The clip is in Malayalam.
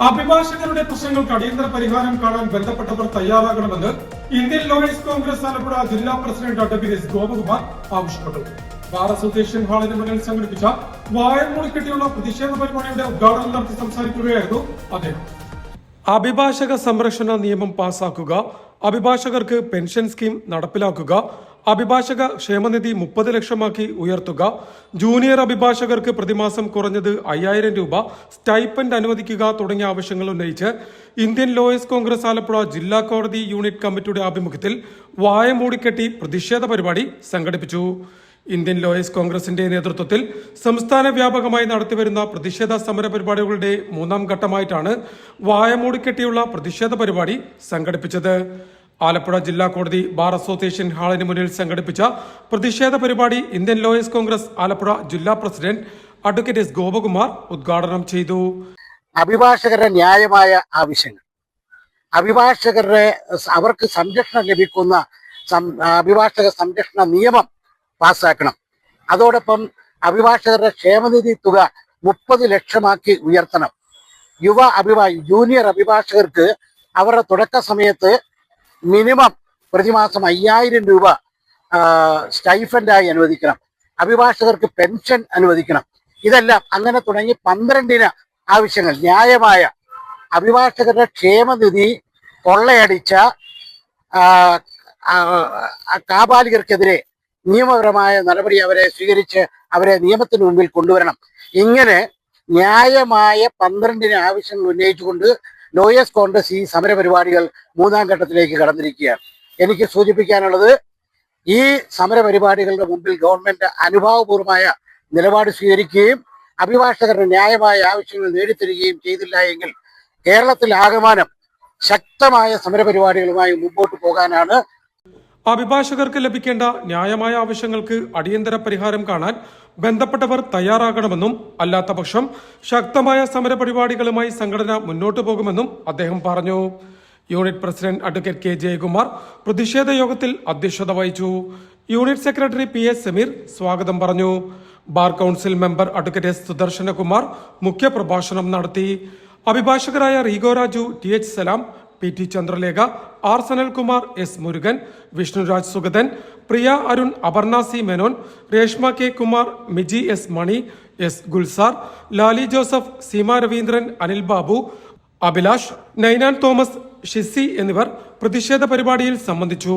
അഭിഭാഷകരുടെ പ്രശ്നങ്ങൾക്ക് അടിയന്തര പരിഹാരം കാണാൻ ബന്ധപ്പെട്ടവർ തയ്യാറാകണമെന്ന് ഇന്ത്യൻ ലോയേഴ്സ് കോൺഗ്രസ് ആലപ്പുഴ ജില്ലാ പ്രസിഡന്റ് അഡ്വക്കേറ്റ് എസ് ഗോപകുമാർ ആവശ്യപ്പെട്ടു. ബാർ അസോസിയേഷൻ ഹാളിന് മുന്നിൽ സംഘടിപ്പിച്ച വായമൂടി കെട്ടിയുള്ള പ്രതിഷേധ പരിപാടിയുടെ ഉദ്ഘാടനം നടത്തി സംസാരിക്കുകയായിരുന്നു അദ്ദേഹം. അഭിഭാഷക സംരക്ഷണ നിയമം പാസാക്കുക അഭിഭാഷകർക്ക് പെൻഷൻ സ്കീം നടപ്പിലാക്കുക അഭിഭാഷക ക്ഷേമനിധി മുപ്പത് ലക്ഷമാക്കി ഉയർത്തുക. ജൂനിയർ അഭിഭാഷകർക്ക് പ്രതിമാസം കുറഞ്ഞത് അയ്യായിരം രൂപ. സ്റ്റൈപ്പൻഡ് അനുവദിക്കുക തുടങ്ങിയ ആവശ്യങ്ങൾ ഉന്നയിച്ച് ഇന്ത്യൻ ലോയേഴ്സ് കോൺഗ്രസ് ആലപ്പുഴ ജില്ലാ കോടതി യൂണിറ്റ് കമ്മിറ്റിയുടെ ആഭിമുഖ്യത്തിൽ വായ മൂടിക്കെട്ടി പ്രതിഷേധ പരിപാടി സംഘടിപ്പിച്ചു. ഇന്ത്യൻ ലോയേഴ്സ് കോൺഗ്രസിന്റെ നേതൃത്വത്തിൽ സംസ്ഥാന വ്യാപകമായി നടത്തിവരുന്ന പ്രതിഷേധ സമര പരിപാടികളുടെ മൂന്നാം ഘട്ടമായിട്ടാണ് വായമൂടിക്കെട്ടിയുള്ള പ്രതിഷേധ പരിപാടി സംഘടിപ്പിച്ചത്. ആലപ്പുഴ ജില്ലാ കോടതി ബാർ അസോസിയേഷൻ ഹാളിന് മുന്നിൽ സംഘടിപ്പിച്ച പ്രതിഷേധ പരിപാടി ഇന്ത്യൻ ലോയേഴ്സ് കോൺഗ്രസ് ആലപ്പുഴ ജില്ലാ പ്രസിഡന്റ് അഡ്വക്കേറ്റ് എസ് ഗോപകുമാർ ഉദ്ഘാടനം ചെയ്തു. അഭിഭാഷകരുടെ ന്യായമായ ആവശ്യങ്ങൾ. അഭിഭാഷകരുടെ അവർക്ക് സംരക്ഷണം ലഭിക്കുന്ന അഭിഭാഷക സംരക്ഷണ നിയമം പാസ്സാക്കണം. അതോടൊപ്പം അഭിഭാഷകരുടെ ക്ഷേമനിധി തുക മുപ്പത് ലക്ഷമാക്കി ഉയർത്തണം. യുവ അഭിഭാ ജൂനിയർ അഭിഭാഷകർക്ക് അവരുടെ തുടക്ക സമയത്ത് മിനിമം പ്രതിമാസം അയ്യായിരം രൂപ സ്റ്റൈഫൻഡായി അനുവദിക്കണം. അഭിഭാഷകർക്ക് പെൻഷൻ അനുവദിക്കണം. ഇതെല്ലാം അങ്ങനെ തുടങ്ങി പന്ത്രണ്ടിന് ആവശ്യങ്ങൾ. ന്യായമായ അഭിഭാഷകരുടെ ക്ഷേമനിധി കൊള്ളയടിച്ച കാപാലികർക്കെതിരെ നിയമപരമായ നടപടി അവരെ സ്വീകരിച്ച് അവരെ നിയമത്തിന് മുമ്പിൽ കൊണ്ടുവരണം. ഇങ്ങനെ ന്യായമായ പന്ത്രണ്ടിന് ആവശ്യങ്ങൾ ഉന്നയിച്ചുകൊണ്ട് ലോയേഴ്സ് കോൺഗ്രസ് ഈ സമരപരിപാടികൾ മൂന്നാം ഘട്ടത്തിലേക്ക് കടന്നിരിക്കുകയാണ്. എനിക്ക് സൂചിപ്പിക്കാനുള്ളത് ഈ സമരപരിപാടികളുടെ മുമ്പിൽ ഗവൺമെന്റ് അനുഭാവപൂർവമായ നിലപാട് സ്വീകരിക്കുകയും അഭിഭാഷകരുടെ ന്യായമായ ആവശ്യങ്ങൾ നേടിത്തരികയും ചെയ്തില്ല എങ്കിൽ കേരളത്തിൽ ആകമാനം ശക്തമായ സമരപരിപാടികളുമായി മുമ്പോട്ട് പോകാനാണ് അഭിഭാഷകർക്ക് ലഭിക്കേണ്ട ന്യായമായ ആവശ്യങ്ങൾക്ക് അടിയന്തര പരിഹാരം കാണാൻ ബന്ധപ്പെട്ടവർ തയ്യാറാകണമെന്നും അല്ലാത്തപക്ഷം ശക്തമായ സമരപരിപാടികളുമായി സംഘടന മുന്നോട്ടു പോകുമെന്നും അദ്ദേഹം പറഞ്ഞു. Unit president advocate K Jayakumar പ്രതിഷേധ യോഗത്തിൽ അധ്യക്ഷത വഹിച്ചു. Unit secretary P S Sameer സ്വാഗതം പറഞ്ഞു. Bar council member advocate S Sudarshanakumar മുഖ്യപ്രഭാഷണം നടത്തി. അഭിഭാഷകരായ Rego Raju T H Salam P T Chandralekha R Sanalkumar S Murugan Vishnuraj Sugathan Priya Arun Aparna C Menon Reshma K Kumar Miji S Mani S Gulzar Lali Joseph Seema Raveendran Anil Babu Abhilash Ninan Thomas Shisi എന്നിവർ പ്രതിഷേധ പരിപാടിയിൽ സംബന്ധിച്ചു.